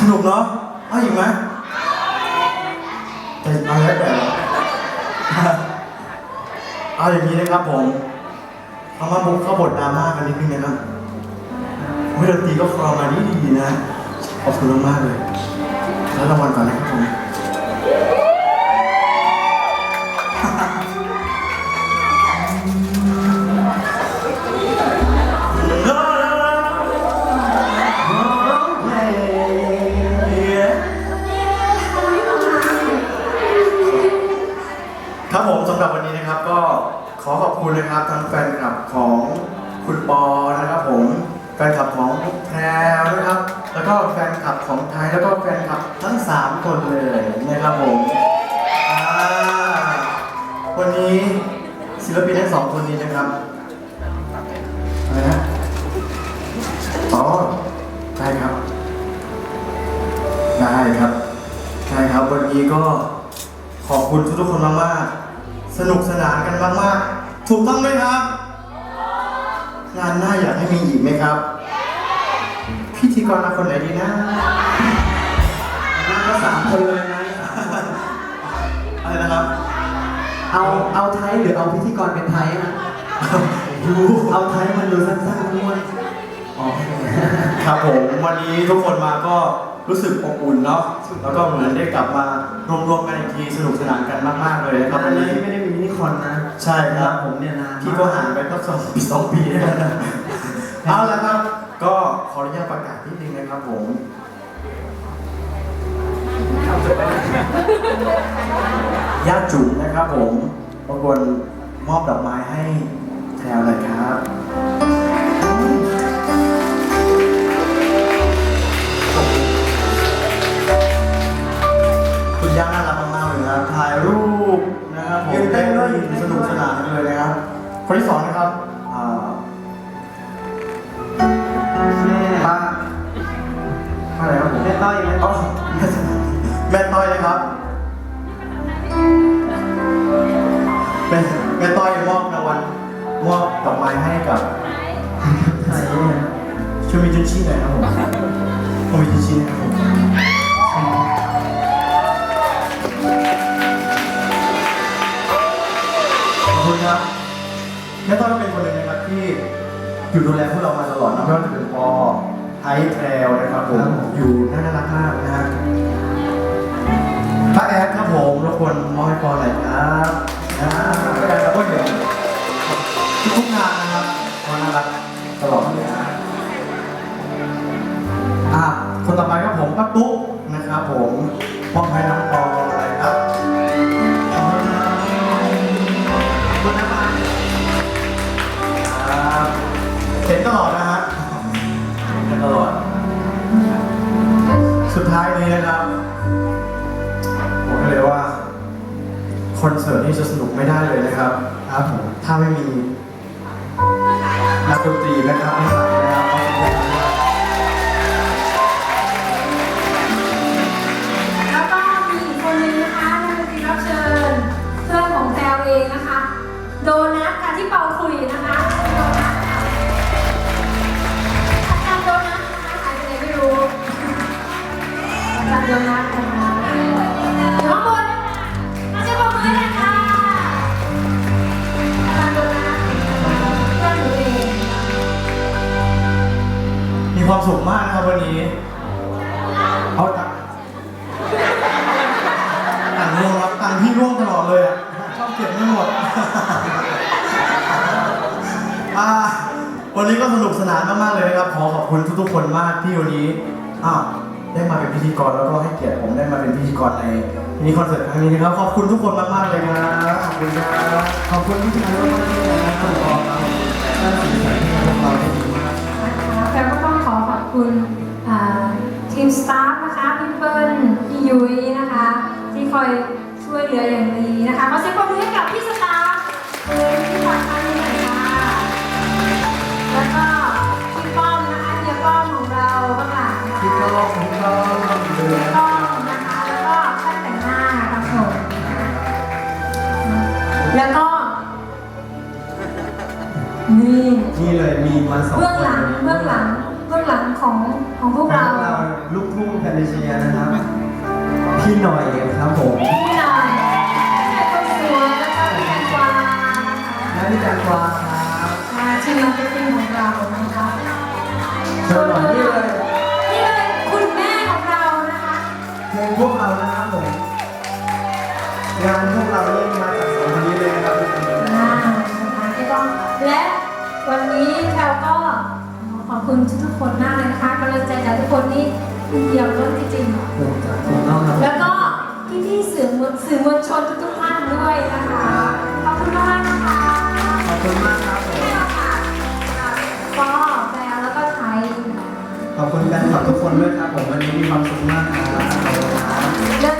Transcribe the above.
สนุกเนาะเอาอีกไหมแต่เอาแล้วแต่เอาอย่างนี้นะครับผมเอามาบุกเข้าบทดราม่ากันนิดนึงนะครับเมื่อดนตรีก็คลอมาดีดีนะขอบคุณมากๆเลย แล้วรางวัลก่อนนะครับผม ครับผมสำหรับวันนี้นะครับก็ขอขอบคุณนะครับทั้งแฟนคลับของคุณปอนะครับผมแฟนคลับของแพรวนะครับ แล้วก็แฟนคลับของไทยแล้วก็แฟนคลับทั้งสามคนเลยนะครับผมอ่าวันนี้ศิลปินทั้งสองคนนี้นะครับอะไรนะอ๋อใช่ครับได้ครับใช่ครับวันนี้ก็ขอบคุณทุกๆคนมากๆ สนุกสนานกันมากๆ ถูกต้องไหมครับ งานหน้าอยากให้มีอีกไหมครับ พิธีกรมาคนไหนดีนะนั่นก็สามคนเลยไงอะไรนะครับ เอาเอาไทยหรือเอาพิธีกรเป็นไทยอะ เอาไทยมันดูสั้นๆม้วนอ๋อ ครับผมวันนี้ทุกคนมาก็รู้สึกอบอุ่นเนาะแล้วก็เหมือนได้กลับมารวมๆกันอีกทีสนุกสนานกันมากๆเลยนะครับอัวันนนี้นี้ไม่ได้มีมินิคอนนะใช่ครับผมเนี่ยนานพี่ก็ห่างไปก็สองปีสองปีแล้วนะเอาละครับก็ขออนุญาตประกาศนิดนึงนะครับผมญาติจุ๋มนะครับผมรบกวนมอบดอกไม้ให้แพรวหน่อยครับ นะครับถ่ายรูปนะครับผมยืนเต้นด้วยยืนสเต้นนุด้กวยสนานเลยนะครับ คนที่สองนะครับอ่าแม่ป้าป้าอะไรครับผมแม่ต้อยไหมอ๋อแม่แม่ต้อยนะครับแม่แม่ต้อยมอบรางวัลมอบดอกไม้ให้กับไทยเนี่ยช่วยมีจุนชี่หน่อยครับผมผมมีจุนชี่นะครับผม คุณครับแม่ต้อยก็เป็นคนหนึ่งนะครับที่อยู่ดูแลพวกเรามาตลอดนะไม่ว่าจะเป็นปอไทยแพรวนะครับผมอยู่น่ารักมากนะฮะป้าแอดครับผมรบกวนมอบให้ปอหน่อยครับนะป้าแอดแล้วก็เดี๋ยวทุกๆงานนะครับปอน่ารักตลอดเลยนะอะคนต่อไปครับผมป้าตุ๊กนะครับผมมอบให้น้องปอ อดนะฮะเห็นตลอด สุดท้ายนี้นะครับบอกให้เลยว่าคอนเสิร์ตนี้จะสนุกไม่ได้เลยนะครับครับผมถ้าไม่มีนักดนตรีนะครับไม่หลังนะครับแล้วก็มีอีกคนนึงนะคะนักดนตรีรับเชิญเพื่อนของแพลเองนะคะ โดนัทค่ะที่เปาขลุยนะคะ มาเชิญปรบมือหน่อยค่ะอาจารย์โดนัทเพื่อนหนูเองมีความสุขมากนะครับวันนี้เอาตังค์ตังค์ร่วงครับตังค์พี่ร่วงตลอดเลยอะชอบเก็บไม่หมดอ่าวันนี้ก็สนุกสนานมากๆเลยนะครับ ขอขอบคุณทุกๆคนมากที่วันนี้อ้าว ได้มาเป็นพิธีกรแล้วก็ให้เกียรติผมได้มาเป็นพิธีกรในมินิคอนเสิร์ตครั้งนี้นะครับขอบคุณทุกคนมากๆเลยครับขอบคุณครับขอบคุณที่ทำให้เราได้นะครับขอบคุณท่านสื่อสารที่พวกเราได้ดีมากแล้วก็ต้องขอขอบคุณทีมสตาฟนะคะพี่เปิ้ลพี่ยุ้ยนะคะ ที่คอยช่วยเหลืออย่างดีนะคะขอเสียงปรบมือให้กับพี่สตาฟเลยที่ฝากท่านนี้หน่อยค่ะแล้วก็ นี่นี่เลยมีมาสองเบื้องหลังเบื้องหลังเบื้องหลังของของพวกเราเราลูกทุ่งแฟนตาซีพี่หน่อยครับผมพี่หน่อยพี่หน่อยคนสวยแล้วก็พี่แตงกวานะคะและพี่แตงกวาครับอ่าทีมมาร์เก็ตติ้งของเรานะคะเชิญหน่อยนี่เลย คุณทุกๆคนมากเลยนะคะกำลังใจจากทุกคนนี่เยี่ยมล้นจริงๆถูกจ้ะถูกต้องครับแล้วก็พี่ๆสื่อมวลสื่อมวลชนทุกๆท่านด้วยนะคะ ขอบคุณมากนะคะขอบคุณมากครับผมให้โอกาสก็แปลแล้วก็ไทยขอบคุณแฟนคลับทุกคนด้วยครับผมวันนี้มีความสุขมากครับ